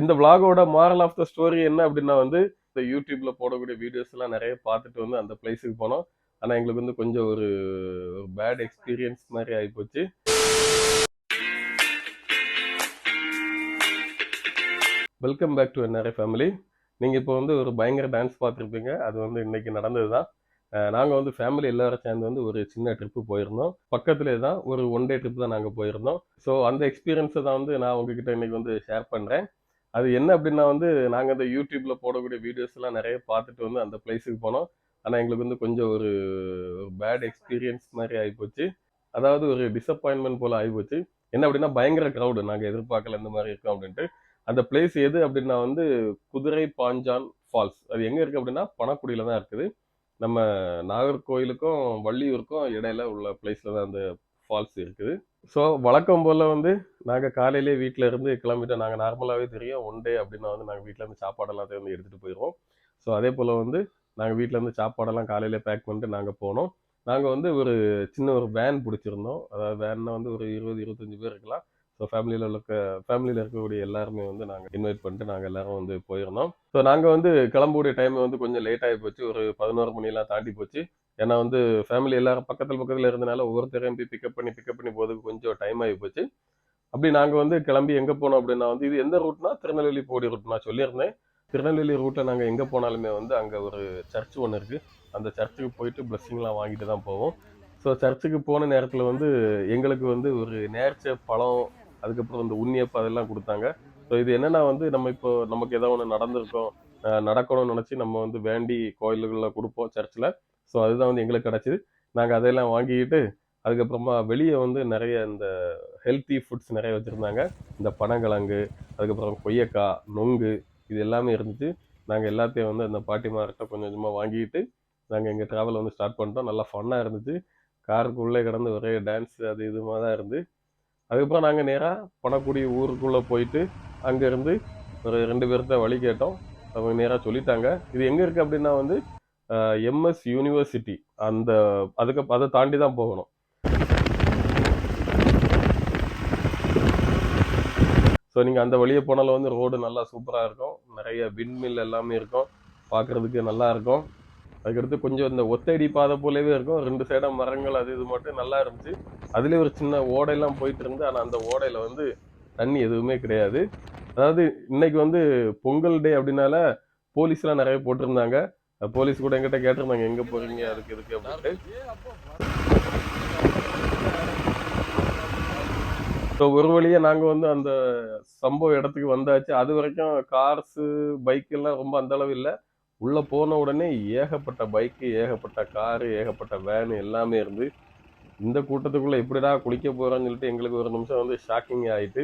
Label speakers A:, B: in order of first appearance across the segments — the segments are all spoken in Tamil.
A: இந்த vlog-ஓட மாரல் ஆஃப் த ஸ்டோரி என்ன அப்படின்னா வந்து இந்த யூடியூப்ல போடக்கூடிய வீடியோஸ் எல்லாம் நிறைய பார்த்துட்டு வந்து அந்த பிளேஸுக்கு போனோம். ஆனா எங்களுக்கு வந்து கொஞ்சம் ஒரு பேட் எக்ஸ்பீரியன்ஸ் மாதிரி ஆயிப்போச்சு. Welcome back to NRI family நீங்கள் இப்போ வந்து ஒரு பயங்கர டான்ஸ் பார்த்துருப்பீங்க. அது வந்து இன்னைக்கு நடந்தது தான் நாங்கள் வந்து ஃபேமிலி எல்லாரும் சேர்ந்து வந்து ஒரு சின்ன ட்ரிப்பு போயிருந்தோம். பக்கத்துலேயே தான் ஒரு ஒன் டே ட்ரிப் தான் நாங்கள் போயிருந்தோம். ஸோ அந்த எக்ஸ்பீரியன்ஸை தான் வந்து நான் உங்ககிட்ட இன்னைக்கு வந்து ஷேர் பண்ணுறேன் அது என்ன அப்படின்னா வந்து நாங்கள் அந்த யூடியூப்ல போடக்கூடிய வீடியோஸ்லாம் நிறைய பார்த்துட்டு வந்து அந்த பிளேஸுக்கு போனோம். ஆனால் எங்களுக்கு வந்து கொஞ்சம் ஒரு பேட் எக்ஸ்பீரியன்ஸ் மாதிரி ஆகிப்போச்சு அதாவது ஒரு டிசப்பாயின்மெண்ட் போல ஆகிப்போச்சு என்ன அப்படின்னா பயங்கர க்ரௌடு நாங்கள் எதிர்பார்க்கல இந்த மாதிரி இருக்கோம் அப்படின்ட்டு. அந்த பிளேஸ் எது அப்படின்னா வந்து குதிரை பாஞ்சான் ஃபால்ஸ் அது எங்கே இருக்குது அப்படின்னா பணக்குடியில் தான் இருக்குது. நம்ம நாகர்கோயிலுக்கும் வள்ளியூருக்கும் இடையில உள்ள பிளேஸில் தான் அந்த ஃபால்ஸ் இருக்குது. ஸோ வழக்கம் போல் வந்து நாங்கள் காலையிலே வீட்டில் இருந்து கிளம்பிட்டோம். நாங்கள் நார்மலாகவே தெரியும் ஒன் டே அப்படின்னா வந்து நாங்கள் வீட்டில் இருந்து சாப்பாடு எல்லாத்தையும் வந்து எடுத்துகிட்டு போயிடுவோம் ஸோ அதே போல் வந்து நாங்கள் வீட்டில் இருந்து சாப்பாடெல்லாம் காலையிலே பேக் பண்ணிட்டு நாங்கள் போனோம். நாங்கள் வந்து ஒரு சின்ன ஒரு வேன் பிடிச்சிருந்தோம். அதாவது வேன்னா வந்து ஒரு இருபது இருபத்தஞ்சி பேர் இருக்கலாம். ஸோ ஃபேமிலியில் இருக்க ஃபேமிலியில் இருக்கக்கூடிய எல்லாருமே வந்து நாங்கள் இன்வைட் பண்ணிட்டு நாங்கள் எல்லாரும் வந்து போயிருந்தோம். ஸோ நாங்கள் வந்து கிளம்பக்கூடிய டைம் வந்து கொஞ்சம் லேட் ஆகி போச்சு. ஒரு பதினோரு மணியெல்லாம் தாண்டி போச்சு. ஏன்னா வந்து ஃபேமிலி எல்லாரும் பக்கத்தில் பக்கத்தில் இருந்தனால ஒவ்வொருத்தரையும் போய் பிக்கப் பண்ணி பிக்கப் பண்ணி போகிறதுக்கு கொஞ்சம் டைம் ஆகி போச்சு. அப்படி நாங்கள் வந்து கிளம்பி எங்கே போனோம் அப்படின்னா வந்து இது எந்த ரூட்னா திருநெல்வேலி போடி ரூட் நான் சொல்லியிருந்தேன். திருநெல்வேலி ரூட்டில் நாங்கள் எங்கே போனாலுமே வந்து அங்கே ஒரு சர்ச் ஒன்று இருக்குது அந்த சர்ச்சுக்கு போயிட்டு பிளஸ்ஸிங்லாம் வாங்கிட்டு தான் போவோம். ஸோ சர்ச்சுக்கு போன நேரத்தில் வந்து எங்களுக்கு வந்து ஒரு நேர்ச்ச பழம் அதுக்கப்புறம் இந்த உண்ணியப்பம் அதெல்லாம் கொடுத்தாங்க. ஸோ இது என்னன்னா வந்து நம்ம இப்போ நமக்கு ஏதோ ஒன்று நடந்திருக்கோம் நடக்கணும்னு நினச்சி நம்ம வந்து வேண்டி கோயில்களில் கொடுப்போம் சர்ச்சில் ஸோ அதுதான் வந்து எங்களுக்கு கிடச்சிது. நாங்கள் அதையெல்லாம் வாங்கிக்கிட்டு அதுக்கப்புறமா வெளியே வந்து நிறைய இந்த ஹெல்த்தி ஃபுட்ஸ் நிறைய வச்சுருந்தாங்க. இந்த பனங்கிழங்கு அதுக்கப்புறம் கொய்யக்காய் நொங்கு இது எல்லாமே இருந்துச்சு. நாங்கள் எல்லாத்தையும் வந்து அந்த பாட்டிமார்கிட்ட கொஞ்சம் கொஞ்சமாக வாங்கிட்டு நாங்கள் எங்கள் ட்ராவல் வந்து ஸ்டார்ட் பண்ணிட்டோம். நல்லா ஃபன்னாக இருந்துச்சு. காருக்குள்ளே கிடந்து ஒரே டான்ஸ் அது இதுமாக தான் இருந்து. அதுக்கப்புறம் நாங்கள் நேராக பணக்குடி ஊருக்குள்ளே போயிட்டு அங்கேருந்து ஒரு ரெண்டு பேர்த்த வழி கேட்டோம். அவங்க நேராக சொல்லிட்டாங்க. இது எங்கே இருக்குது அப்படின்னா வந்து எம்எஸ் யூனிவர்சிட்டி. அந்த அதுக்கு அதை தாண்டி தான் போகணும். ஸோ நீங்கள் அந்த வழியை போனாலும் வந்து ரோடு நல்லா சூப்பராக இருக்கும். நிறைய விண்மில் எல்லாமே இருக்கும். பார்க்குறதுக்கு நல்லா இருக்கும். அதுக்கடுத்து கொஞ்சம் இந்த ஒத்தடி பாதை போலவே இருக்கும். ரெண்டு சைடாக மரங்கள் அது இது மட்டும் நல்லா இருந்துச்சு. அதுலேயே ஒரு சின்ன ஓடையெல்லாம் போயிட்டு இருந்து ஆனால் அந்த ஓடையில் வந்து தண்ணி எதுவுமே கிடையாது. அதாவது இன்னைக்கு வந்து பொங்கல் டே அப்படின்னால போலீஸ்லாம் நிறைய போட்டிருந்தாங்க. போலீஸ் கூட எங்கிட்ட கேட்டிருந்தாங்க எங்கே போகிறீங்க அதுக்கு இதுக்கு அப்படின்ட்டு. ஸோ ஒரு வழியாக நாங்கள் வந்து அந்த சம்பவ இடத்துக்கு வந்தாச்சு. அது வரைக்கும் கார்ஸு பைக் எல்லாம் ரொம்ப அந்த அளவு இல்லை. உள்ளே போன உடனே ஏகப்பட்ட பைக்கு ஏகப்பட்ட காரு ஏகப்பட்ட வேனு எல்லாமே இருந்து இந்த கூட்டத்துக்குள்ளே எப்படிடா குளிக்க போகிறோன்னு சொல்லிட்டு எங்களுக்கு ஒரு நிமிஷம் வந்து ஷாக்கிங் ஆகிட்டு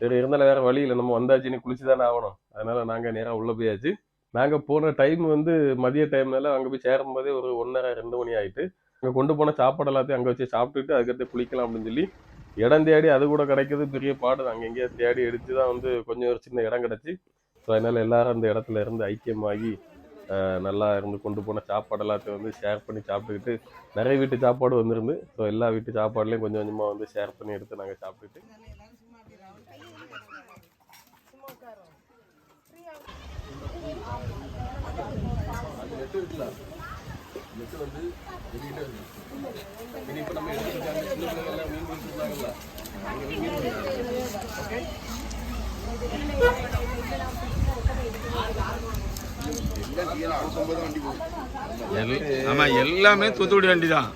A: சரி இருந்தாலும் வேறு வழி இல்லை. நம்ம வந்தாச்சு நீ குளிச்சு தானே ஆகணும். அதனால நாங்கள் நேராக உள்ளே போயாச்சு. நாங்கள் போன டைம் வந்து மதிய டைம்னால அங்கே போய் சேரும்போதே ஒரு ஒன்றரை ரெண்டு மணி ஆயிட்டு. அங்கே கொண்டு போன சாப்பாடு எல்லாத்தையும் அங்கே வச்சு சாப்பிட்டுட்டு அதுக்கடுத்து குளிக்கலாம் அப்படின்னு சொல்லி இடம் தேடி அது கூட கிடைக்கிறது பெரிய பாடு அங்கே எங்கேயா தேடி எடுத்து தான் வந்து கொஞ்சம் ஒரு சின்ன இடம் கிடச்சி. ஸோ அதனால் எல்லாரும் அந்த இடத்துல இருந்து ஐக்கியமாகி நல்லா இருந்து கொண்டு போன சாப்பாடு எல்லாத்தையும் வந்து ஷேர் பண்ணி சாப்பிட்டுக்கிட்டு நிறைய வீட்டு சாப்பாடு வந்திருந்து ஸோ எல்லா வீட்டு சாப்பாடுலேயும் கொஞ்சம் கொஞ்சமாக வந்து ஷேர் பண்ணி எடுத்து நாங்கள் சாப்பிட்டுட்டு.
B: எல்- ஆமா ஆமா எல்லாமே தூத்துக்குடி வண்டி தான்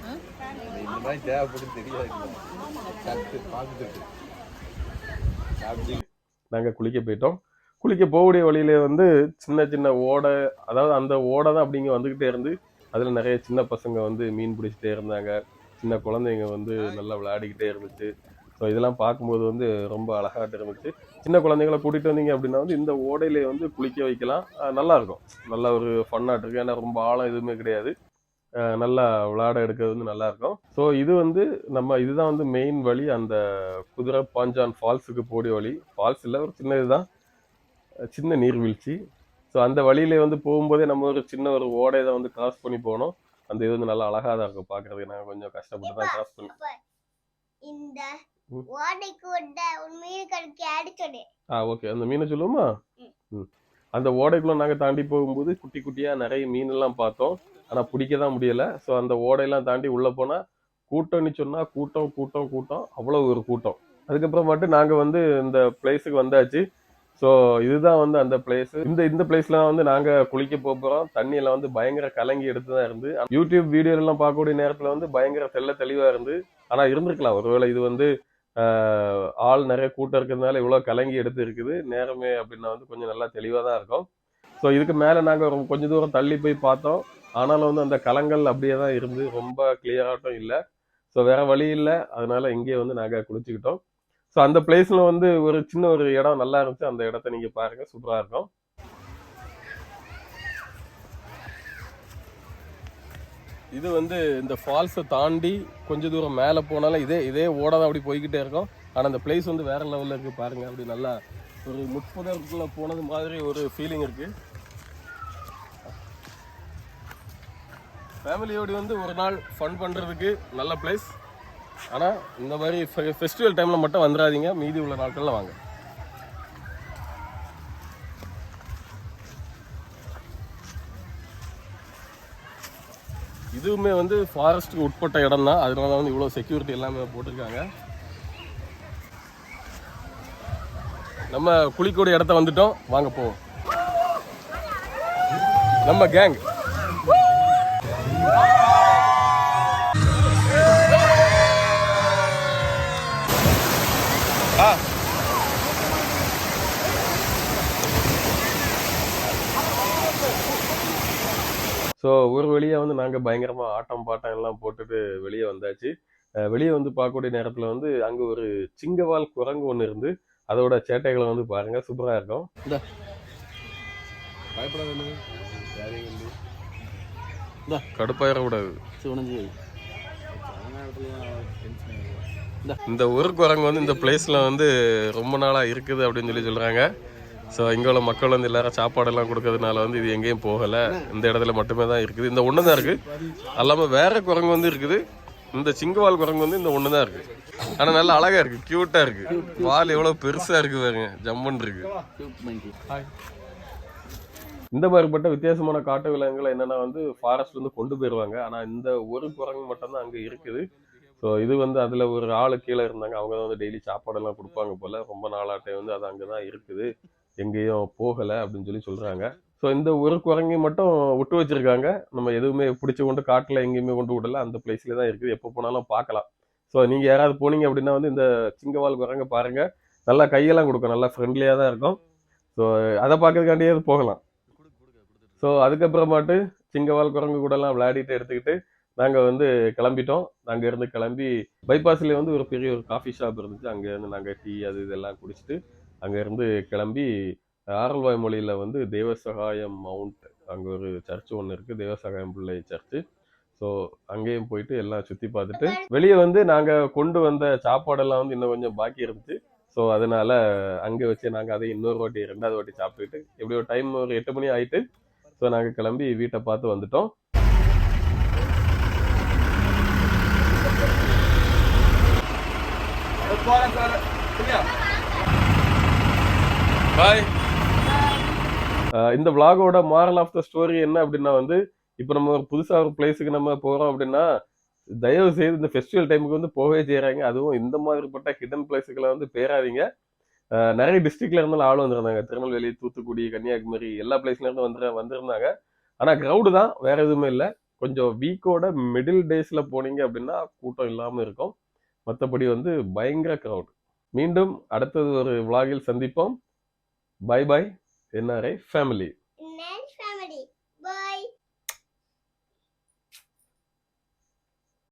A: நாங்கள் குளிக்க போயிட்டோம். குளிக்க போகக்கூடிய வழியில வந்து சின்ன சின்ன ஓடை அதாவது அந்த ஓடை தான் அப்படிங்க வந்துக்கிட்டே இருந்து அதில் நிறைய சின்ன பசங்க வந்து மீன் பிடிச்சிட்டே இருந்தாங்க. சின்ன குழந்தைங்க வந்து நல்லா விளையாடிக்கிட்டே இருந்துச்சு. ஸோ இதெல்லாம் பார்க்கும்போது வந்து ரொம்ப அழகாக இருந்துச்சு சின்ன குழந்தைங்கள கூட்டிகிட்டு வந்தீங்க அப்படின்னா வந்து இந்த ஓடையிலே வந்து குளிக்க வைக்கலாம். நல்லாயிருக்கும். நல்லா நல்ல ஒரு ஃபன்னாட்டு இருக்குது ஏன்னா ரொம்ப ஆழம் எதுவுமே கிடையாது. நல்லா விளையாட எடுக்கிறது வந்து நல்லாயிருக்கும். ஸோ இது வந்து நம்ம இதுதான் வந்து மெயின் வழி. அந்த குதிரை பாஞ்சான் ஃபால்ஸுக்கு போடிய வழி. ஃபால்ஸ் இல்லை ஒரு சின்ன இதுதான். சின்ன நீர்வீழ்ச்சி. ஸோ அந்த வழியிலே வந்து போகும்போதே நம்ம ஒரு சின்ன ஒரு ஓடையை தான் வந்து கிராஸ் பண்ணி போனோம் அந்த இது வந்து நல்லா அழகாக தான் இருக்கும். பார்க்குறதுக்கு நாங்கள் கொஞ்சம் கஷ்டப்பட்டு தான் கிராஸ் பண்ணி
C: இந்த
A: ஆ ஓகே. அந்த மீனை சொல்லுவோமா? அந்த ஓடைக்குள்ள நாங்கள் தாண்டி போகும்போது குட்டி குட்டியாக நிறைய மீன் எல்லாம் பார்த்தோம். ஆனால் பிடிக்க தான் முடியல. ஸோ அந்த ஓடையெல்லாம் தாண்டி உள்ளே போனால் கூட்டம்னு சொன்னால் கூட்டம் கூட்டம் கூட்டம். அவ்வளோ ஒரு கூட்டம். அதுக்கப்புறமாட்டு நாங்கள் வந்து இந்த பிளேஸுக்கு வந்தாச்சு. ஸோ இதுதான் வந்து அந்த பிளேஸ் இந்த இந்த பிளேஸ்லாம் வந்து நாங்கள் குளிக்க போக போகிறோம் தண்ணியெல்லாம் வந்து பயங்கர கலங்கி எடுத்து தான் இருந்து யூடியூப் வீடியோ எல்லாம் பார்க்கக்கூடிய நேரத்தில் வந்து பயங்கர தெள்ள தெளிவாக இருந்து ஆனால் இருந்திருக்கலாம். ஒருவேளை இது வந்து ஆள் நிறைய கூட்டம் இருக்கிறதுனால இவ்வளோ கலங்கி எடுத்து இருக்குது. நேரமே அப்படின்னா வந்து கொஞ்சம் நல்லா தெளிவாக தான் இருக்கும். ஸோ இதுக்கு மேலே நாங்கள் கொஞ்சம் தூரம் தள்ளி போய் பார்த்தோம். ஆனாலும் வந்து அந்த கலங்கள் அப்படியே தான் இருந்து ரொம்ப கிளியராகட்டும் இல்லை. ஸோ வேற வழி இல்லை. அதனால இங்கேயே வந்து நாங்கள் குளிச்சுக்கிட்டோம். ஸோ அந்த பிளேஸில் வந்து ஒரு சின்ன ஒரு இடம் நல்லா இருந்துச்சு. அந்த இடத்த நீங்கள் பாருங்கள் சூப்பராக இருக்கும். இது வந்து இந்த ஃபால்ஸை தாண்டி கொஞ்சம் தூரம் மேலே போனாலும் இதே இதே ஓட தான் அப்படி போய்கிட்டே இருக்கும். ஆனால் அந்த பிளேஸ் வந்து வேற லெவலில் இருக்குது பாருங்கள் அப்படி நல்லா ஒரு முற்பதற்குள்ள போனது மாதிரி ஒரு ஃபீலிங் இருக்குது ஃபேமிலியோடு வந்து ஒரு நாள் ஃபன் பண்ணுறதுக்கு நல்ல பிளேஸ் ஆனால் இந்த மாதிரி ஃபெஸ்டிவல் டைமில் மட்டும் வந்துடாதீங்க. மீதி உள்ள நாட்களில் வாங்க. இதுவுமே வந்து ஃபாரஸ்ட்டுக்கு உட்பட்ட இடம் தான் அதனால வந்து இவ்வளோ செக்யூரிட்டி எல்லாமே போட்டிருக்காங்க. நம்ம குளிக்கூடிய இடத்த வந்துட்டோம். வாங்க போவோம். நம்ம கேங் ஆ. ஸோ ஒரு வெளியே வந்து நாங்கள் பயங்கரமாக ஆட்டம் பாட்டம் எல்லாம் போட்டுட்டு வெளியே வந்தாச்சு. வெளியே வந்து பார்க்கக்கூடிய நேரத்தில் வந்து அங்கே ஒரு சிங்கவால் குரங்கு ஒன்று இருந்து அதோட சேட்டைகளை வந்து பாருங்க. சூப்பராக இருக்கும். கடுப்பாயிடக்கூடாது இந்த. ஒரு குரங்கு வந்து இந்த பிளேஸில் வந்து ரொம்ப நாளாக இருக்குது அப்படின்னு சொல்லி சொல்கிறாங்க ஸோ இங்கே உள்ள மக்கள் வந்து எல்லாரும் சாப்பாடெல்லாம் கொடுக்கறதுனால வந்து இது எங்கேயும் போகலை. இந்த இடத்துல மட்டுமே தான் இருக்குது. இந்த ஒன்று தான் இருக்குது அல்லாமல் வேறு குரங்கு வந்து இருக்குது. இந்த சிங்கவால் குரங்கு வந்து இந்த ஒன்று தான் இருக்குது ஆனால் நல்லா அழகாக இருக்குது க்யூட்டாக இருக்குது வால் எவ்வளோ பெருசாக இருக்குது பாருங்க. ஜம்முன்னு இருக்கு. இந்த மாதிரிப்பட்ட வித்தியாசமான காட்டு விலங்குகளை என்னன்னா வந்து ஃபாரஸ்ட் வந்து கொண்டு போயிடுவாங்க ஆனால் இந்த ஒரு குரங்கு மட்டும்தான் அங்கே இருக்குது. ஸோ இது வந்து அதில் ஒரு ஆள் கீழே இருந்தாங்க. அவங்க தான் வந்து டெய்லி சாப்பாடெல்லாம் கொடுப்பாங்க போல். ரொம்ப நாளாட்டே வந்து அது அங்கே தான் இருக்குது. எங்கேயும் போகலை அப்படின்னு சொல்லி சொல்கிறாங்க ஸோ இந்த ஒரு குரங்கை மட்டும் விட்டு வச்சிருக்காங்க. நம்ம எதுவுமே பிடிச்சி கொண்டு காட்டில் எங்கேயுமே கொண்டு விடல. அந்த பிளேஸ்ல தான் இருக்குது. எப்போ போனாலும் பார்க்கலாம். ஸோ நீங்கள் யாராவது போனீங்க அப்படின்னா வந்து இந்த சிங்கவால் குரங்கை பாருங்கள் நல்லா கையெல்லாம் கொடுக்கும். நல்லா ஃப்ரெண்ட்லியாக தான் இருக்கும். ஸோ அதை பார்க்கறதுக்காண்டியே போகலாம். ஸோ அதுக்கப்புறமாட்டு சிங்கவால் குரங்கு கூடலாம் விளையாடிட்டு எடுத்துக்கிட்டு நாங்கள் வந்து கிளம்பிட்டோம். நாங்கள் இருந்து கிளம்பி பைபாஸ்லேயே வந்து ஒரு பெரிய ஒரு காஃபி ஷாப் இருந்துச்சு. அங்கேருந்து நாங்கள் டீ அது இதெல்லாம் குடிச்சிட்டு அங்கே இருந்து கிளம்பி ஆரல்வாய் மொழியில் வந்து தேவசகாயம் மவுண்ட் அங்கே ஒரு சர்ச் ஒன்று இருக்குது தேவசகாயம் பிள்ளை சர்ச்சு ஸோ அங்கேயும் போயிட்டு எல்லாம் சுற்றி பார்த்துட்டு வெளியே வந்து நாங்கள் கொண்டு வந்த சாப்பாடெல்லாம் வந்து இன்னும் கொஞ்சம் பாக்கி இருந்துச்சு. ஸோ அதனால அங்கே வச்சு நாங்கள் அதை இன்னொரு வாட்டி ரெண்டாவது வாட்டி சாப்பிட்டுட்டு எப்படியோ டைம் ஒரு எட்டு மணி ஆயிட்டு ஸோ நாங்கள் கிளம்பி வீட்டை பார்த்து வந்துட்டோம். பாய் இந்த vlog-ஓட மாரல் ஆஃப் த ஸ்டோரி என்ன அப்படின்னா வந்து இப்போ நம்ம ஒரு புதுசாக ஒரு பிளேஸுக்கு நம்ம போகிறோம் அப்படின்னா தயவு செய்து இந்த ஃபெஸ்டிவல் டைமுக்கு வந்து போகவே செய்கிறாங்க அதுவும் இந்த மாதிரிப்பட்ட ஹிடன் பிளேஸுக்கெல்லாம் வந்து பேராதிங்க நிறைய டிஸ்ட்ரிக்ட்ல இருந்தாலும் ஆள் வந்திருந்தாங்க. திருநெல்வேலி தூத்துக்குடி கன்னியாகுமரி எல்லா பிளேஸ்ல இருந்து வந்து வந்திருந்தாங்க. ஆனால் க்ரௌடு தான் வேற எதுவுமே இல்லை. கொஞ்சம் வீக்கோட மிடில் டேஸில் போனீங்க அப்படின்னா கூட்டம் இல்லாமல் இருக்கும். மற்றபடி வந்து பயங்கர க்ரௌட் மீண்டும் அடுத்தது ஒரு vlog-இல் சந்திப்போம். bye bye NRI family.